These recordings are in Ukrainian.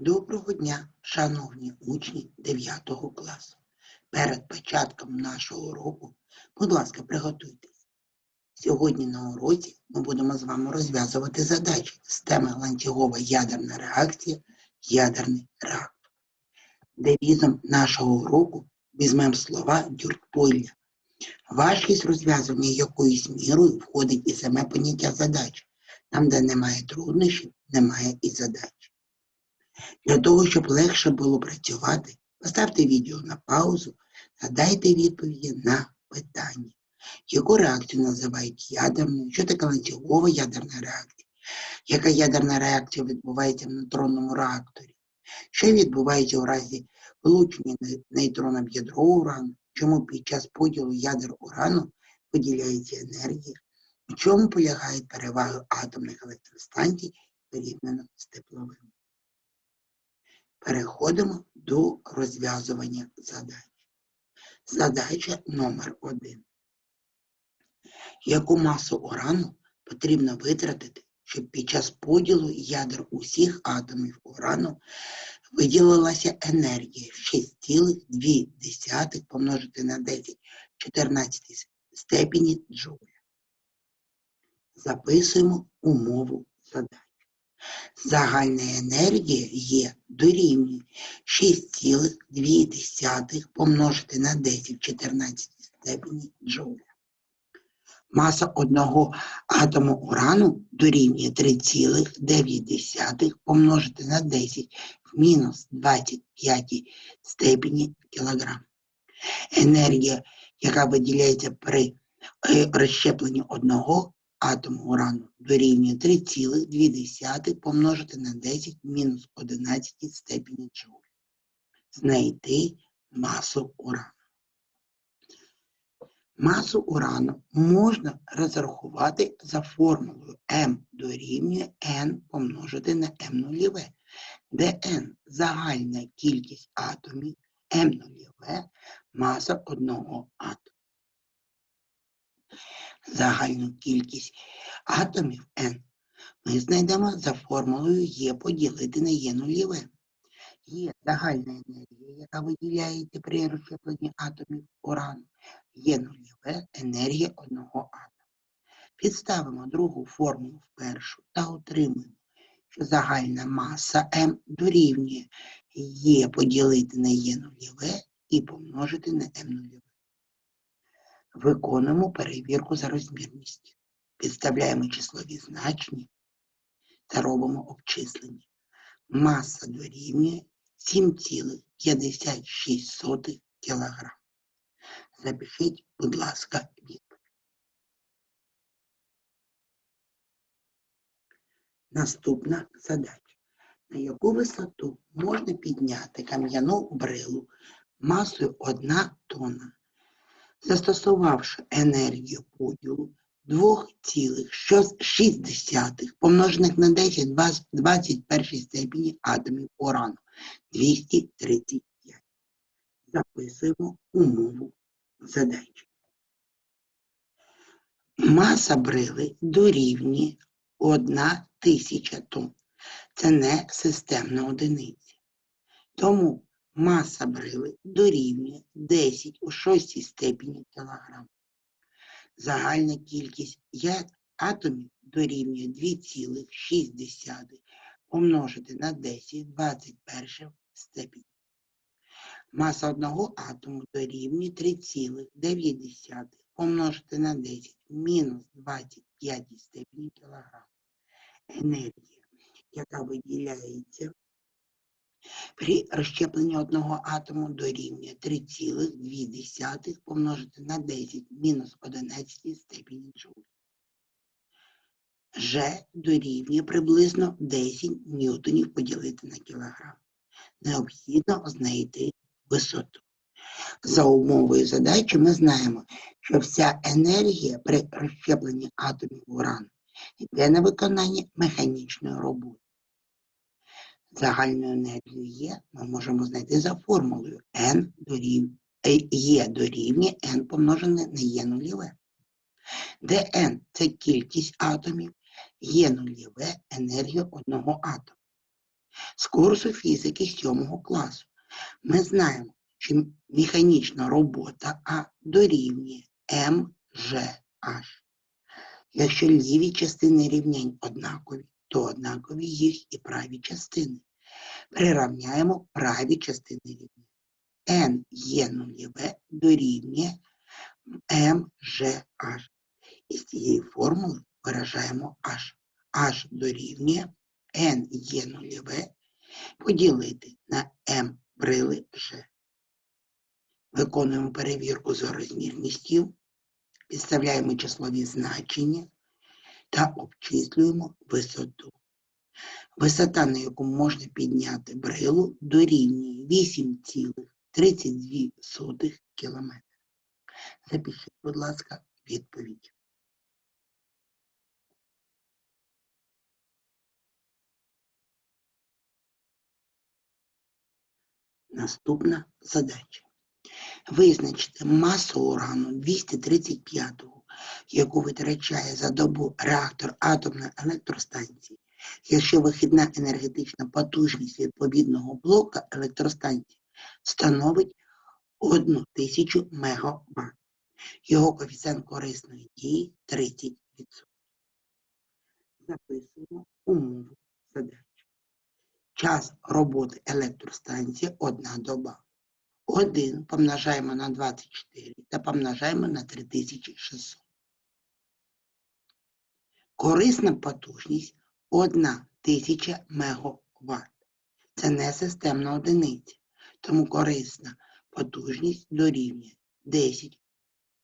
Доброго дня, шановні учні 9 класу. Перед початком нашого уроку, будь ласка, приготуйтесь. Сьогодні на уроці ми будемо з вами розв'язувати задачі з теми ланцюгова ядерна реакція, ядерний реактор. Девізом нашого уроку візьмемо слова дюртпойля. Важкість розв'язування якоюсь мірою входить і саме поняття задач. Там, де немає труднощів, немає і задач. Для того, щоб легше було працювати, поставте відео на паузу та дайте відповіді на питання. Яку реакцію називають ядерною? Що таке ланцюгова ядерна реакція? Яка ядерна реакція відбувається в нейтронному реакторі? Що відбувається у разі влучення нейтроном ядро урану? Чому під час поділу ядер урану поділяється енергія? У чому полягають переваги атомних електростанцій порівняно з тепловими? Переходимо до розв'язування задач. Задача номер один. Яку масу урану потрібно витратити, щоб під час поділу ядер усіх атомів урану виділилася енергія 6,2 помножити на 10 14 степені джоуля. Записуємо умову задачі. Загальна енергія є дорівнює 6,2 помножити на 10 в 14 степені джоуля. Маса одного атому урану дорівнює 3,9 помножити на 10 в мінус 25 степені кілограм. Енергія, яка виділяється при е, розщепленні одного атому урану дорівнює 3,2 помножити на 10 мінус 11 степені джоуль. Знайти масу урану. Масу урану можна розрахувати за формулою М дорівнює N помножити на М нульове, де N – загальна кількість атомів, М нульове – маса одного атому. Загальну кількість атомів N ми знайдемо за формулою Е поділити на Е нульове. Є загальна енергія, яка виділяється при розщепленні атомів урану. Є нульове енергія одного атому. Підставимо другу формулу в першу та отримуємо, що загальна маса М дорівнює Е поділити на Е нульове і помножити на М нульове. Виконуємо перевірку за розмірністю. Підставляємо числові значення та робимо обчислення. Маса дорівнює 7,56 кг. Запишіть, будь ласка, відповідь. Наступна задача. На яку висоту можна підняти кам'яну брилу масою 1 тонна, застосувавши енергію поділу 2,6 помножених на 10 в 21 степені атомів урану 235. Записуємо умову задачі. Маса брили дорівнює 1 тисяча тонн. Це не системна одиниця. Тому маса брили дорівнює 10 у 6 степені кілограм. Загальна кількість атомів дорівнює 2,6 помножити на 10 в 21 степені. Маса одного атому дорівнює 3,9 помножити на 10 мінус 25 степені кілограм. Енергія, яка виділяється при розщепленні одного атому дорівнює 3,2 помножити на 10 мінус 11 степені джоуль. Ж дорівнює приблизно 10 ньютонів поділити на кілограм. Необхідно знайти висоту. За умовою задачі ми знаємо, що вся енергія при розщепленні атомів урану йде на виконання механічної роботи. Загальну енергію Є ми можемо знайти за формулою N дорівнює Є дорівнює N помножене на Є нульове, де N – це кількість атомів, Є нульове енергія одного атому. з курсу фізики 7 класу. Ми знаємо, що механічна робота А дорівнює МЖH. Якщо ліві частини рівнянь однакові, то однакові їх і праві частини. Приравняємо праві частини рівнянь. N є нульове дорівнює МЖH. І з цієї формули виражаємо H. H дорівнює N є нульове поділити на М брили G. Виконуємо перевірку за розмірністю, підставляємо числові значення та обчислюємо висоту. Висота, на яку можна підняти брилу, дорівнює 8,32 км. Запишіть, будь ласка, відповідь. Наступна задача. Визначте масу урану 235-го, яку витрачає за добу реактор атомної електростанції, якщо вихідна енергетична потужність відповідного блока електростанції становить 1000 МВт. Його коефіцієнт корисної дії 30%. Записуємо умову задачі. Час роботи електростанції одна доба. 1 помножаємо на 24 та помножаємо на 3600. Корисна потужність 1000 МВт. Це не системна одиниця, тому корисна потужність дорівнює 10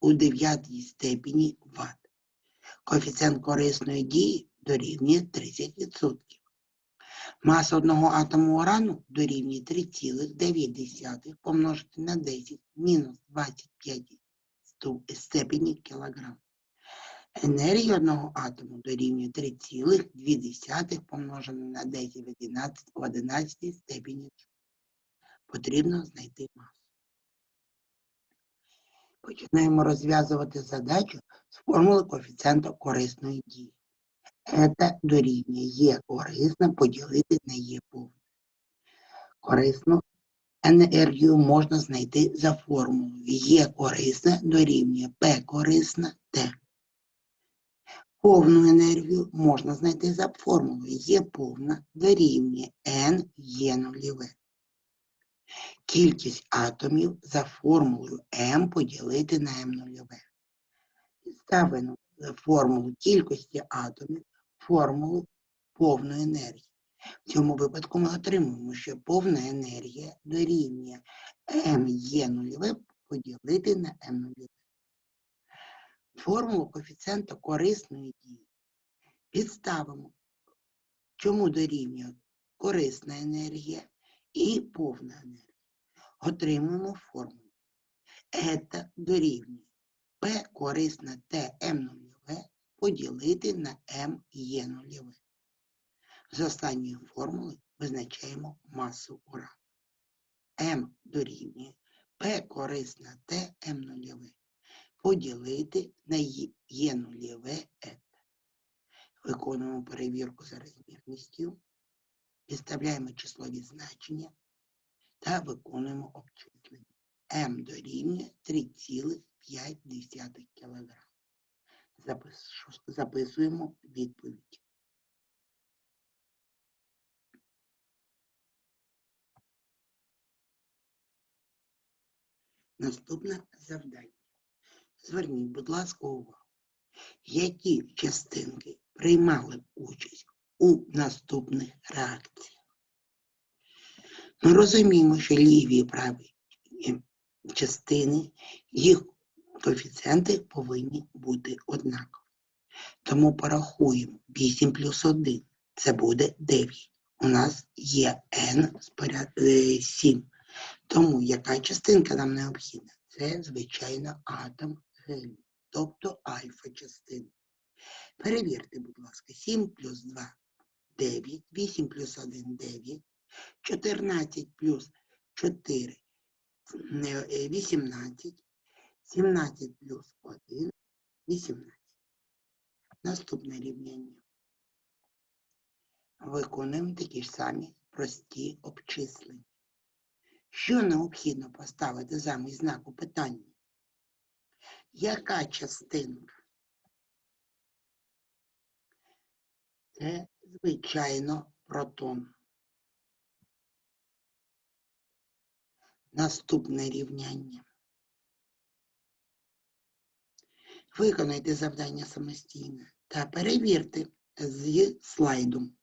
у 9 степені Вт. Коефіцієнт корисної дії дорівнює 30%. Маса одного атому урану дорівнює 3,9 помножити на 10 мінус 25 степені кілограм. Енергія одного атому дорівнює 3,2 помножити на 10 в 11, в 11 степені. Потрібно знайти масу. Починаємо розв'язувати задачу з формули коефіцієнта корисної дії. Це дорівнює є корисно поділити на є повне. Корисну енергію можна знайти за формулою. Є корисна дорівнює П корисна Т. Повну енергію можна знайти за формулою. Є повна дорівнює N є нульове. Кількість атомів за формулою М поділити на М нульове. Підставимо формулу кількості атомів формулу повної енергії. В цьому випадку ми отримуємо, що повна енергія дорівнює М є нульове поділити на М нульове. Формулу коефіцієнта корисної дії підставимо, чому дорівнює корисна енергія і повна енергія. Отримуємо формулу. Ета дорівнює П корисна Т М нульове поділити на М є нульове. З останньої формули визначаємо масу урану. М дорівнює П корисна Т М нульове поділити на Є нульове Ет. Виконуємо перевірку за розмірністю, підставляємо числові значення та виконуємо обчислення. М дорівнює 3,5 кг. Записуємо відповідь. Наступне завдання. Зверніть, будь ласка, увагу, які частинки приймали участь у наступних реакціях. Ми розуміємо, що ліві і праві частини, їх коефіцієнти повинні бути однакові. Тому порахуємо 8 плюс 1. Це буде 9. У нас є n з 7. Тому яка частинка нам необхідна? Це, звичайно, атом гелію, тобто альфа-частина. Перевірте, будь ласка, 7 плюс 2 9, 8 плюс 1 9, 14 плюс 4 18, 17 плюс 1 18. Наступне рівняння. Виконуємо такі ж самі прості обчислення. Що необхідно поставити замість знаку питання? Яка частинка? Це, звичайно, протон. Наступне рівняння. Виконайте завдання самостійно та перевірте з слайдом.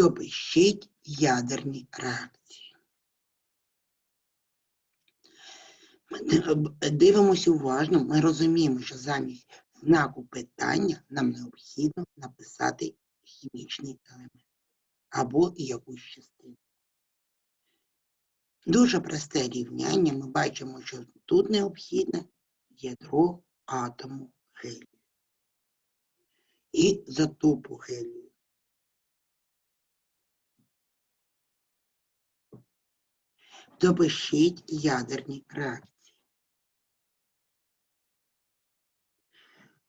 Допишіть ядерні реакції. Ми дивимося уважно, ми розуміємо, що замість знаку питання нам необхідно написати хімічний елемент або якусь частину. Дуже просте рівняння. Ми бачимо, що тут необхідне ядро атому гелію і затопу гелію. Допишіть ядерні реакції.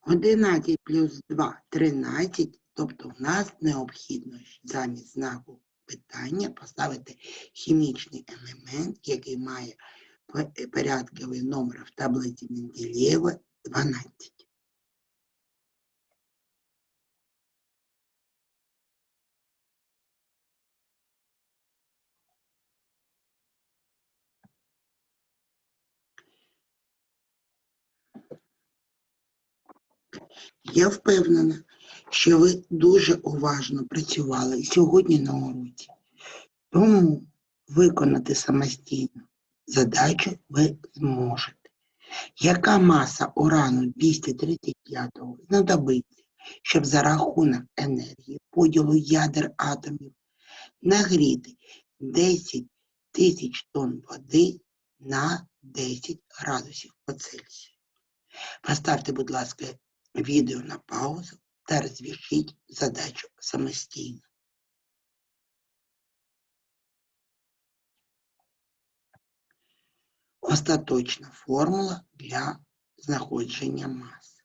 11 плюс 2 – 13, тобто в нас необхідно замість знаку питання поставити хімічний елемент, який має порядковий номер в таблиці Менделєєва 12. Я впевнена, що ви дуже уважно працювали сьогодні на уроці. Тому виконати самостійно задачу ви зможете. Яка маса урану 235 знадобиться, щоб за рахунок енергії поділу ядер атомів нагріти 10 тисяч тонн води на 10 градусів по Цельсію? Поставте, будь ласка, відео на паузу та розв'яжіть задачу самостійно. Остаточна формула для знаходження маси.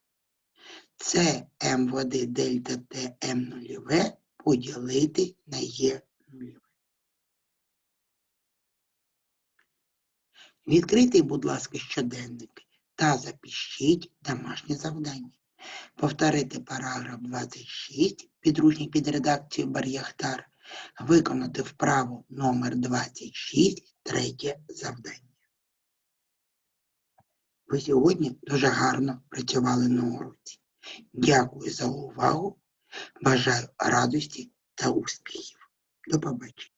Це М води дельта Т М нульове поділити на Е нульове. Відкрийте, будь ласка, щоденники та запишіть домашнє завдання. Повторити параграф 26, підручник під редакцією Бар'яхтар, виконати вправу номер 26, третє завдання. Ви сьогодні дуже гарно працювали на уроці. Дякую за увагу. Бажаю радості та успіхів. До побачення.